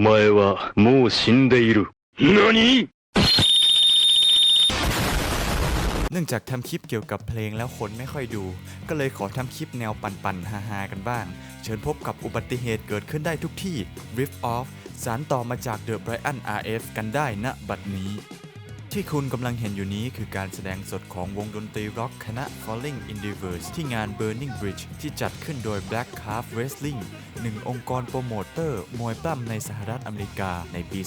前はもう死んでいる。何 เนื่องจากทำคลิปเกี่ยวกับเพลงแล้วคนไม่ค่อยดู ก็เลยขอทำคลิปแนวปั่นๆฮาๆกันบ้าง เชิญพบกับอุบัติเหตุเกิดขึ้นได้ทุกที่ Rift Off สารต่อมาจาก The Brian RF กันได้ณบัดนี้ ที่คุณกำลังเห็นอยู่นี้คือการแสดงสดของวงดนตรีร็อกคณะ Falling in the Verse ที่งาน Burning Bridge ที่จัดขึ้นโดย Black Calf Wrestling หนึ่งองค์กรโปรโมเตอร์ มวยปล้ำในสหรัฐอเมริกาในปี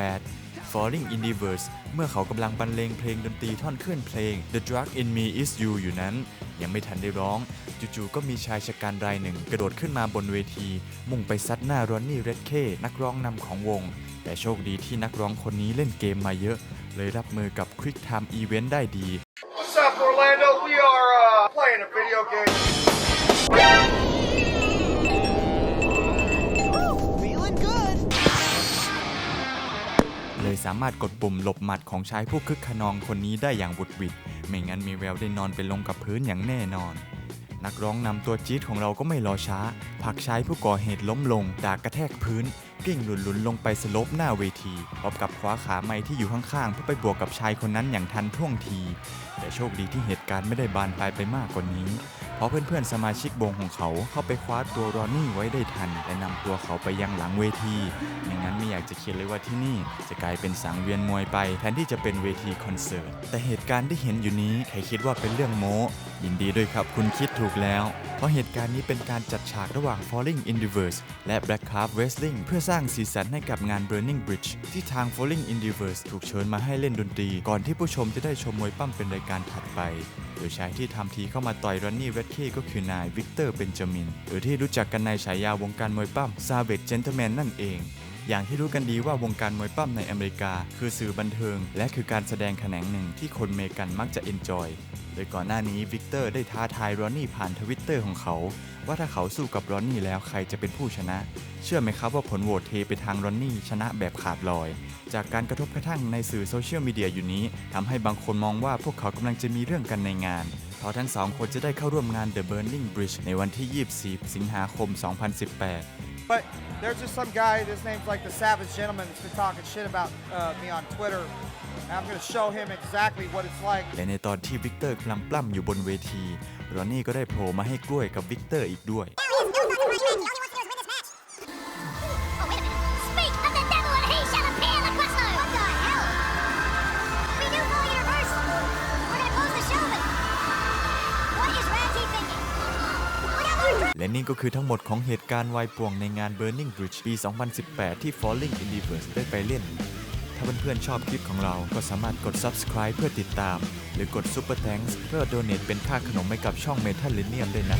2018 Falling in the Verse เมื่อเขากำลังบรรเลงเพลงดนตรีท่อนเคลื่อนเพลง The Drug in Me Is You อยู่นั้น ยังไม่ทันได้ร้อง จู่ๆก็มีชายชะกันรายหนึ่ง กระโดดขึ้นมาบนเวที มุ่งไปซัดหน้ารอนนี่เรดเคนักร้องนำของวง แต่โชคดีที่นักร้องคนนี้เล่นเกมมาเยอะ เลยรับมือกับ Quick Time Event ได้ดี What's up, Orlando? We are uh, playing a video game. Feeling good. เลยสามารถกดปุ่มหลบหมัดของชายผู้คึกขนองคนนี้ได้อย่างบุดหวิดไม่งั้นมีแววได้นอนไปลงกับพื้นอย่างแน่นอน นักร้องนำตัวจี๊ดของเราก็ไม่รอช้าผลักชายผู้ก่อเหตุล้มลงดากกระแทกพื้นกิ้งหลุนๆลงไปสลบหน้าเวทีพร้อมกับคว้าขาไม้ที่อยู่ข้างๆเพื่อไปบวกกับชายคนนั้นอย่างทันท่วงที แต่โชคดีที่เหตุการณ์ไม่ได้บานปลายไปมากกว่านี้ เพราะเพื่อนๆสมาชิกวงของเขาเข้าไปคว้าตัวรอนนี่ไว้ได้ทัน และนำตัวเขาไปยังหลังเวทีไม่งั้นไม่อยากจะคิดเลยว่าที่นี่ จะกลายเป็นสังเวียนมวยไป แทนที่จะเป็นเวทีคอนเสิร์ตแต่เหตุการณ์ที่เห็นอยู่นี้ใครคิดว่าเป็นเรื่องโม้ ยินดีด้วยครับคุณคิดถูกแล้ว เพราะเหตุการณ์นี้เป็นการจัดฉากระหว่าง Falling in the Verse และ Black Calf Wrestling เพื่อสร้างสีสันให้กับงาน Burning Bridge ที่ทาง Falling in the Verse ถูกเชิญมาให้เล่นดนตรี ก่อนที่ผู้ชมจะได้ชมมวยปั้มเป็นรายการถัดไป โดยชายที่ทำทีเข้ามาต่อยรอนนี่เรดเคก็คือนายวิกเตอร์เบนจามิน หรือที่รู้จักกันในฉายาวงการมวยปั้มซาเบตเจนเท l แมนนั่นเองอย่างที่รู้กันดีว่าวงการมวยปั้มในอเมริกา คือสื่อบันเทิง และคือการแสดงแขนงหนึ่งที่คนเมกันมักจะเอนจอยโดยก่อนหน้านี้วิกเตอร์ได้ท้าทายรอนนี่ผ่านทวิตเตอร์ของเขา ว่าถ้าเขาสู้กับรอนนี่แล้วใครจะเป็นผู้ชนะ เชื่อไหมครับว่าผลโหวตเทไปทางรอนนี่ชนะแบบขาดลอย จากการกระทบกระทั่งในสื่อโซเชียลมีเดียอยู่นี้ทำให้บางคนมองว่าพวกเขากำลังจะมีเรื่องกันในงานเพราะทั้งสองคนจะได้เข้าร่วมงาน The Burning Bridge ในวันที่ 24 สิงหาคม 2018 But there's just some guy, his name's like the Savage Gentleman, that's been talking shit about uh, me on Twitter. And I'm gonna show him exactly what it's like. และในตอนที่วิกเตอร์กำลังปล้ำอยู่บนเวที รอนนี่ก็ได้โผล่มาให้กล้วยกับวิกเตอร์อีกด้วย และนี่ก็คือทั้งหมดของเหตุการณ์วายป่วงในงาน Burning Bridge ปี 2018 ที่ Falling in the Verse ได้ไปเล่น ถ้าเพื่อนๆชอบคลิปของเราก็สามารถกด subscribe เพื่อติดตาม หรือกด Super Thanks เพื่อ donate เป็นค่าขนมให้กับช่อง Metal l i n e u m ด้วยนะ